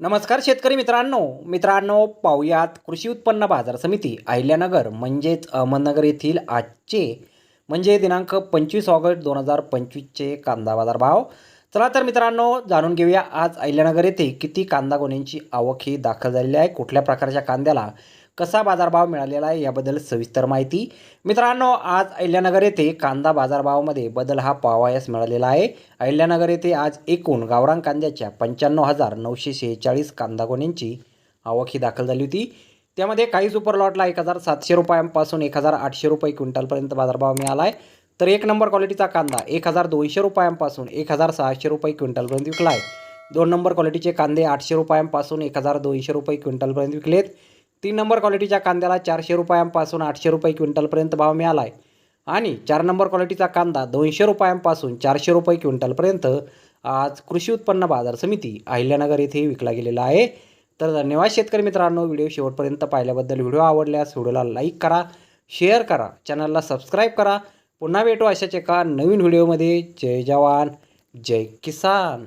नमस्कार शेतकरी मित्रांनो. मित्रांनो पाहुयात कृषी उत्पन्न बाजार समिती अहिल्यानगर म्हणजेच अहमदनगर येथील आजचे म्हणजे दिनांक पंचवीस ऑगस्ट दोन हजार पंचवीसचे कांदा बाजार भाव चला तर मित्रांनो जाणून घेऊया आज अहिल्यानगर येथे किती कांदा गोण्यांची आवक ही दाखल झालेली आहे कुठल्या प्रकारच्या कांद्याला कसा बाजारभाव मिळालेला आहे याबद्दल सविस्तर माहिती. मित्रांनो आज अहिल्यानगर येथे कांदा बाजारभावामध्ये बदल हा पावायास मिळालेला आहे. अहिल्यानगर येथे आज एकूण गावरान कांद्याच्या पंच्याण्णव हजार नऊशे शेहेचाळीस कांदा गोण्यांची आवक ही दाखल झाली होती. त्यामध्ये काही सुपर लॉटला एक हजार सातशे रुपयांपासून एक हजार आठशे रुपये क्विंटलपर्यंत बाजारभाव मिळाला आहे. तर एक नंबर क्वालिटीचा कांदा एक हजार दोनशे रुपयांपासून एक हजार सहाशे रुपये क्विंटलपर्यंत विकला आहे. दोन नंबर क्वालिटीचे कांदे आठशे रुपयांपासून एक हजार दोनशे रुपये क्विंटलपर्यंत विकलेत. तीन नंबर क्वालिटीच्या कांद्याला चारशे रुपयांपासून आठशे रुपये क्विंटलपर्यंत भाव मिळाला आहे आणि चार नंबर क्वालिटीचा कांदा दोनशे रुपयांपासून चारशे रुपये क्विंटलपर्यंत आज कृषी उत्पन्न बाजार समिती अहिल्यानगर येथे विकला गेलेला आहे. तर धन्यवाद शेतकरी मित्रांनो व्हिडिओ शेवटपर्यंत पाहिल्याबद्दल व्हिडिओ आवडल्यास व्हिडिओला लाईक करा शेअर करा चॅनलला सबस्क्राईब करा. पुन्हा भेटू अशाच एका नवीन व्हिडिओमध्ये. जय जवान जय किसान.